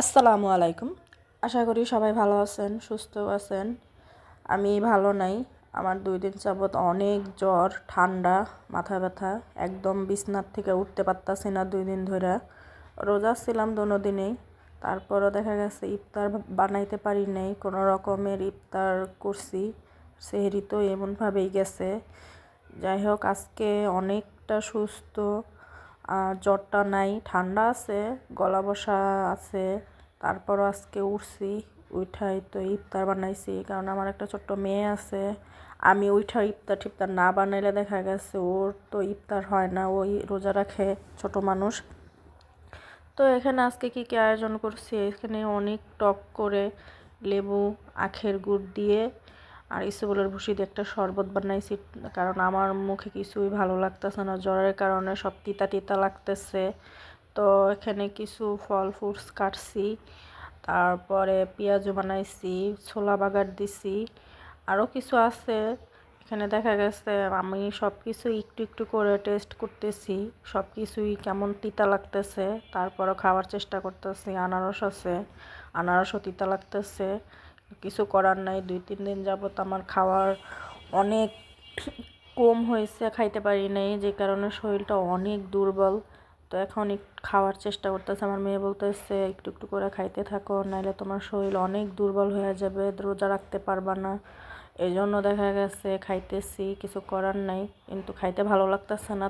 আসসালামু আলাইকুম। আশা করি সবাই ভালো আছেন, সুস্থ আছেন। আমি ভালো নাই। আমার দুই দিন যাবৎ অনেক জ্বর, ঠান্ডা, মাথা ব্যথা। একদম বিছনার থেকে উঠতে পারতাছি না দুই দিন ধরে রোজা ছিলাম দোনো দিনেই। তারপরও দেখা গেছে ইফতার বানাইতে পারি নাই। কোনো রকমের ইফতার করছি সেহেরি তো এমনভাবেই গেছে। যাই হোক, আজকে অনেকটা সুস্থ আর জ্বরটা নাই, ঠান্ডা আছে, গলা বসা আছে, তারপরও আজকে উঠছি উঠাই তো ইফতার বানাইছি, কারণ আমার একটা ছোট্ট মেয়ে আছে। আমি উঠা ইফতার টিফতার না বানাইলে দেখা গেছে ওর তো ইফতার হয় না, ওই রোজা রাখে ছোট মানুষ। তো এখানে আজকে কী কী আয়োজন করছি? এখানে অনেক টক করে লেবু, আখের গুড় দিয়ে আর ইসবলের ভুসি দিয়ে একটা শরবত বানাইছি, কারণ আমার মুখে কিছুই ভালো লাগতেছে না, জ্বরের কারণে সব তিতা তিতা লাগতেছে। তো এখানে কিছু ফল ফ্রুটস কাটছি, তারপরে পেঁয়াজও বানাইছি, ছোলা বাগার দিছি, আরও কিছু আছে। এখানে দেখা গেছে আমি সব কিছু একটু একটু করে টেস্ট করতেছি, সব কিছুই কেমন তিতা লাগতেছে। তারপরও খাওয়ার চেষ্টা করতেছি, আনারস আছে, আনারসও তিতা লাগতেছে। কিছু করার নাই, দুই, তিন দিন যাবত আমার খাওয়ার অনেক কম হয়েছে, খাইতে পারি নাই, যে কারণে শরীরটা অনেক দুর্বল। তো এখন খাওয়ার চেষ্টা করতেছে। আমার মেয়ে বলতেছে, একটু একটু করে খাইতে থাকো নাহলে তোমার শরীর অনেক দুর্বল হয়ে যাবে, রোজা রাখতে পারবা না। এই জন্য দেখা গেছে, খাইতেছি, কিছু করার নাই, কিন্তু খাইতে ভালো লাগতেছে না।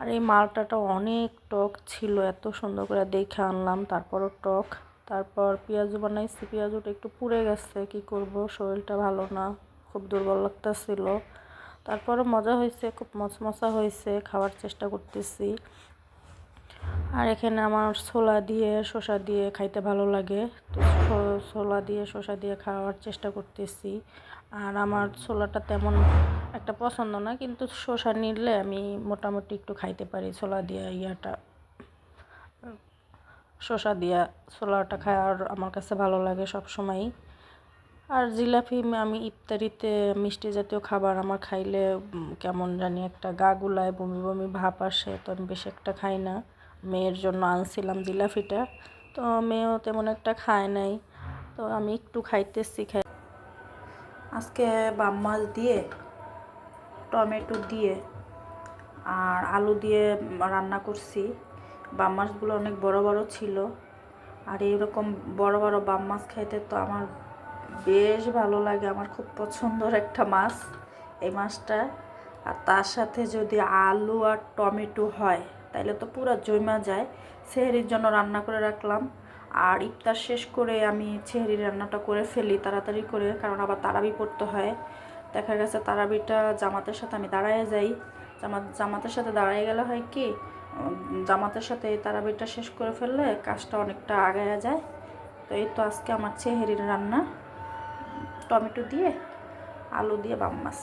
আর এই মালটাটা অনেক টক ছিল, এত সুন্দর করে দেখে আনলাম, তারপরও টক। তারপর পেঁয়াজ বানাইছি, পেঁয়াজটা একটু পুড়ে গেছে, কি করব? শরীরটা ভালো না, খুব দুর্বল লাগতেছিল। তারপরও মজা হয়েছে, খুব মচমচা হয়েছে, খাওয়ার চেষ্টা করতেছি। আর এখানে আমার ছোলা দিয়ে শসা দিয়ে খাইতে ভালো লাগে। তো ছোলা দিয়ে শসা দিয়ে খাওয়ার চেষ্টা করতেছি। আর আমার ছোলাটা তেমন একটা পছন্দ না, কিন্তু শসা নিলে আমি মোটামুটি একটু খাইতে পারি, ছোলা দিয়ে ইয়াটা। শসা দিয়া ছোলাটা খাওয়ার আমার কাছে ভালো লাগে সব সময়ই আর জিলাপি, আমি ইফতারিতে মিষ্টি জাতীয় খাবার আমার খাইলে কেমন জানি একটা গা গুলায় বমি বমি ভাব আসে, তো আমি বেশি একটা খাই না। মেয়ের জন্য আনছিলাম জিলাপিটা, তো মেয়েও তেমন একটা খায় নাই, তো আমি একটু খাইতেছি, খাই আজকে বাম মাছ দিয়ে, টমেটো দিয়ে, আর আলু দিয়ে রান্না করছি। বাম মাছগুলো অনেক বড় বড় ছিল। আর এইরকম বড় বড় বাম মাছ খাইতে তো আমার বেশ ভালো লাগে। আমার খুব পছন্দর একটা মাছ এই মাছটা। আর তার সাথে যদি আলু আর টমেটো হয় তাহলে তো পুরো জমা যায়। সেহরির জন্য রান্না করে রাখলাম। আর ইফতার শেষ করে আমি ছেহরির রান্নাটা করে ফেলি তাড়াতাড়ি করে, কারণ আবার তারাবি পড়তে হয়। দেখা গেছে তারাবিটা জামাতের সাথে আমি দাঁড়ায় যাই। জামাত জামাতের সাথে দাঁড়ায় গেলে হয় কি জামাতের সাথে এই তারাবিটা শেষ করে ফেললে কাজটা অনেকটা আগায়া যায়। তো এই তো আজকে আমার চেহারির রান্না। টমেটো দিয়ে, আলু দিয়ে, বাম মাছ।